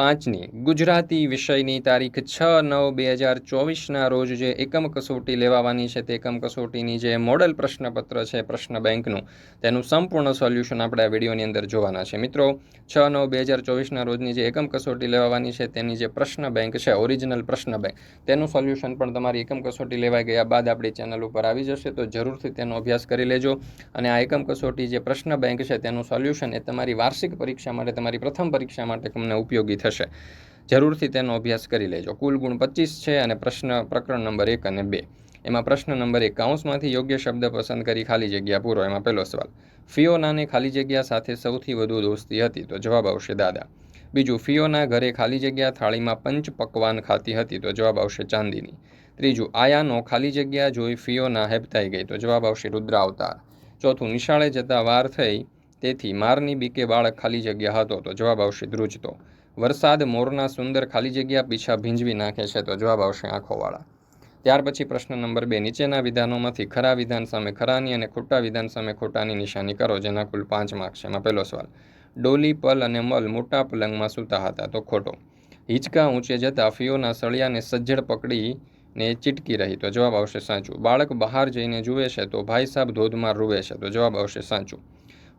પાંચની ગુજરાતી વિષયની તારીખ છ નવ બે હજાર ચોવીસના રોજ જે એકમ કસોટી લેવાવાની છે તે એકમ કસોટીની જે મોડલ પ્રશ્નપત્ર છે પ્રશ્ન બેંકનું, તેનું સંપૂર્ણ સોલ્યુશન આપણે આ વિડીયોની અંદર જોવાના છે. મિત્રો, છ નવ બે હજાર ચોવીસના રોજની જે એકમ કસોટી લેવાવાની છે તેની જે પ્રશ્ન બેંક છે, ઓરિજિનલ પ્રશ્ન બેંક, તેનું સોલ્યુશન પણ તમારી એકમ કસોટી લેવાઈ ગયા બાદ આપણી ચેનલ ઉપર આવી જશે, તો જરૂરથી તેનો અભ્યાસ કરી લેજો અને આ એકમ કસોટી જે પ્રશ્ન બેંક છે તેનું સોલ્યુશન એ તમારી વાર્ષિક પરીક્ષા માટે, તમારી પ્રથમ પરીક્ષા માટે તમને ઉપયોગી થશે. જરૂરથી તેનો અભ્યાસ કરી લેજો. કુલ ગુણ પચીસ છે અને પ્રશ્ન, પ્રકરણ નંબર એક અને બે. એમાં પ્રશ્ન નંબર એક, કાઉન્સમાંથી યોગ્ય શબ્દ પસંદ કરી ખાલી જગ્યા પૂરો. એમાં પહેલો સવાલ, ફિયોનાને ખાલી જગ્યા સાથે સૌથી વધુ દોસ્તી હતી? તો જવાબ આવશે દાદા. બીજું, ફિયોના ઘરે ખાલી જગ્યા થાળીમાં પંચ પકવાન ખાતી હતી? તો જવાબ આવશે ચાંદીની. ત્રીજું, આયાનો ખાલી જગ્યા જોઈ ફિયોના હેપતાઈ ગઈ? તો જવાબ આવશે રુદ્ર અવતાર ચોથું, નિશાળે જતા વાર થઈ તેથી મારની બીકે બાળક ખાલી જગ્યા હતો, તો જવાબ આવશે ધ્રુજતો. વરસાદ મોરના સુંદર ખાલી જગ્યા પીછા ભીંજવી નાખે છે, તો જવાબ આવશે આંખોવાળા. ત્યાર પછી પ્રશ્ન નંબર બે, નીચેના વિધાનોમાંથી ખરા વિધાન સામે ખરાની અને ખોટા વિધાન સામે ખોટાની નિશાની કરો, જેના કુલ પાંચ માર્ક છે. એમાં પહેલો સવાલ, ડોલી, પલ અને મલ મોટા પલંગમાં સૂતા હતા, તો ખોટો. હિંચકા ઊંચે જતા ફિયોના સળિયાને સજ્જડ પકડીને ચીટકી રહી, તો જવાબ આવશે સાચું. બાળક બહાર જઈને જુએ છે, તો ભાઈ સાહેબ ધોધમાં રૂવે છે, તો જવાબ આવશે સાચું.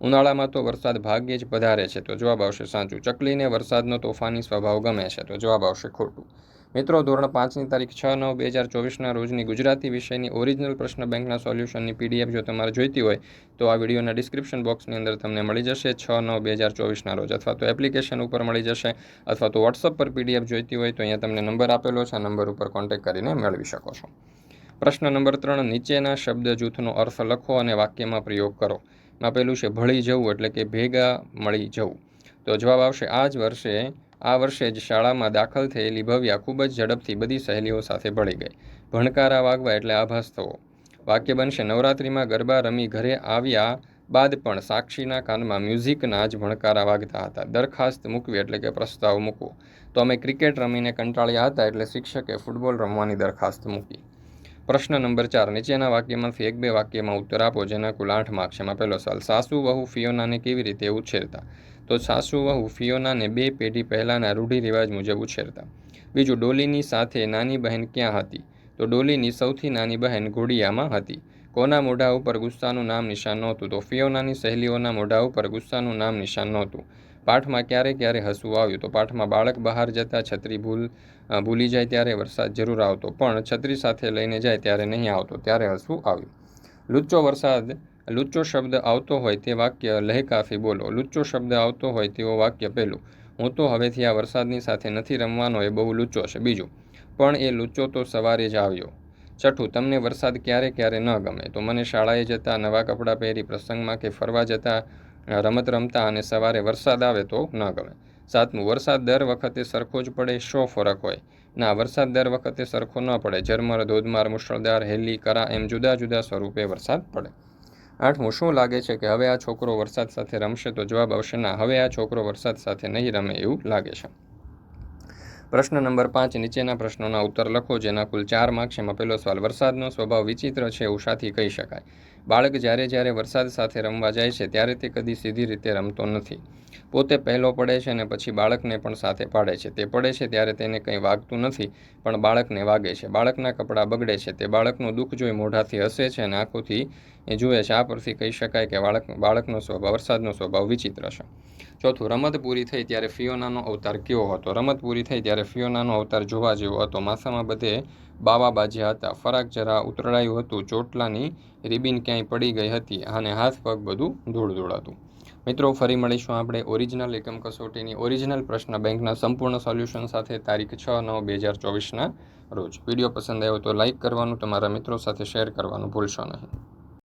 ઉનાળામાં તો વરસાદ ભાગ્યે જ પધારે છે, તો જવાબ આવશે સાચું. ચકલીને વરસાદનો તોફાની સ્વભાવ ગમે છે, તો જવાબ આવશે ખોટું. મિત્રો, ધોરણ પાંચની તારીખ છ નવ બે હજાર ચોવીસના રોજની ગુજરાતી વિષયની ઓરિજિનલ પ્રશ્ન બેંકના સોલ્યુશનની પીડીએફ જો તમારે જોઈતી હોય, તો આ વિડીયોના ડિસ્ક્રિપ્શન બોક્સની અંદર તમને મળી જશે છ નવ બે હજાર ચોવીસના રોજ. અથવા તો એપ્લિકેશન ઉપર મળી જશે, અથવા તો વોટ્સઅપ પર પીડીએફ જોઈતી હોય, તો અહીંયા તમને નંબર આપેલો છે, આ નંબર ઉપર કોન્ટેક્ટ કરીને મેળવી શકો છો. પ્રશ્ન નંબર ત્રણ, નીચેના શબ્દ જૂથનો અર્થ લખો અને વાક્યમાં પ્રયોગ કરો. આપેલું છે, ભળી જવું એટલે કે ભેગા મળી જવું. તો જવાબ આવશે આ જ વર્ષે, આ વર્ષે જ શાળામાં દાખલ થયેલી ભવ્યા ખૂબ જ ઝડપથી બધી સહેલીઓ સાથે ભળી ગઈ. ભણકારા વાગવા એટલે આભાસ થવો. વાક્ય બનશે, નવરાત્રિમાં ગરબા રમી ઘરે આવ્યા બાદ પણ સાક્ષીના કાનમાં મ્યુઝિકના જ ભણકારા વાગતા હતા. દરખાસ્ત મૂકવી એટલે કે પ્રસ્તાવ મૂકવો. તો અમે ક્રિકેટ રમીને કંટાળ્યા હતા એટલે શિક્ષકે ફૂટબોલ રમવાની દરખાસ્ત મૂકી. પ્રશ્ન નંબર ચાર, નીચેના વાક્યમાંથી એક બે વાક્યમાં ઉત્તર આપો, જેના કુલ આઠ માર્ક છે. પહેલો સવાલ, સાસુ, વહુ, ફિયોનાને કેવી રીતે ઉછેરતા? તો સાસુ, વહુ, ફિયોનાને બે પેઢી પહેલાંના રૂઢિરિવાજ મુજબ ઉછેરતા. બીજું, ડોલીની સાથે નાની બહેન ક્યાં હતી? તો ડોલીની સૌથી નાની બહેન ઘોડિયામાં હતી. કોના મોઢા ઉપર ગુસ્સાનું નામ નિશાન નહોતું? તો ફિયોનાની સહેલીઓના મોઢા ઉપર ગુસ્સાનું નામ નિશાન નહોતું. પાઠમાં ક્યારે ક્યારે હસવું આવ્યું? તો પાઠમાં બાળક બહાર જતાં છત્રી ભૂલ ભૂલી જાય ત્યારે વરસાદ જરૂર આવતો. પણ છત્રી સાથે લઈને જાય ત્યારે નહીં આવતો, ત્યારે હસવું આવ્યું. લુચ્ચો વરસાદ, લુચ્ચો શબ્દ આવતો હોય તે વાક્ય લહેકાફી બોલો. લુચ્ચો શબ્દ આવતો હોય તેવો વાક્ય પહેલું હું તો હવેથી આ વરસાદની સાથે નથી રમવાનો, એ બહુ લુચ્ચો છે. બીજું, પણ એ લુચ્ચો તો સવારે જ આવ્યો. છઠ્ઠું, તમને વરસાદ ક્યારે ક્યારે ન ગમે. તો મને શાળાએ જતાં નવા કપડાં પહેરી પ્રસંગમાં કે ફરવા જતા રમત રમતા અને સવારે વરસાદ આવે તો ન ગમે. સાતમું, વરસાદ દર વખતે સરખો જ પડે, શો ફરક હોય? ના, વરસાદ દર વખતે સરખો ન પડે. ઝરમર, ધોધમાર, મુશળધાર, હેલી, કરા એમ જુદા જુદા સ્વરૂપે વરસાદ પડે. આઠમું, શું લાગે છે કે હવે આ છોકરો વરસાદ સાથે રમશે તો જવાબ આવશે ના, હવે આ છોકરો વરસાદ સાથે નહીં રમે એવું લાગે છે. પ્રશ્ન નંબર પાંચ, નીચેના પ્રશ્નોના ઉત્તર લખો, જેના કુલ ચાર માર્ક્સ એમાં પહેલો સવાલ, વરસાદનો સ્વભાવ વિચિત્ર છે ઉષાથી કહી શકાય. બાળક જ્યારે જ્યારે વરસાદ સાથે રમવા જાય છે, ત્યારે તે કદી સીધી રીતે રમતો નથી. પોતે પહેલો પડે છે અને પછી બાળકને પણ સાથે પાડે છે. તે પડે છે ત્યારે તેને કંઈ વાગતું નથી, પણ બાળકને વાગે છે. બાળકના કપડાં બગડે છે. તે બાળકનું દુઃખ જોઈ મોઢાથી હસે છે અને આંખોથી એ જુએ છે. આ પરથી કહી શકાય કે બાળક, બાળકનો સ્વભાવ, વરસાદનો સ્વભાવ વિચિત્ર છે. ચોથું, રમત પૂરી થઈ ત્યારે ફિયોનાનો અવતાર કેવો હતો? રમત પૂરી થઈ ત્યારે ફિયોનાનો અવતાર જોવા જેવો હતો. માથામાં બધે બાવા બાજ્યા હતા. ફરાક જરા ઉતરડાયું હતું. ચોટલાની રિબિન ક્યાંય પડી ગઈ હતી અને હાથ પગ બધું ધૂળ ધૂળ હતું મિત્રો, ફરી મળીશું આપણે ઓરિજિનલ એકમ કસોટીની ઓરિજિનલ પ્રશ્ન બેંકના સંપૂર્ણ સોલ્યુશન સાથે તારીખ છ નવ બે હજાર ચોવીસના રોજ. વીડિયો પસંદ આવ્યો તો લાઇક કરવાનું, તમારા મિત્રો સાથે શેર કરવાનું ભૂલશો નહીં.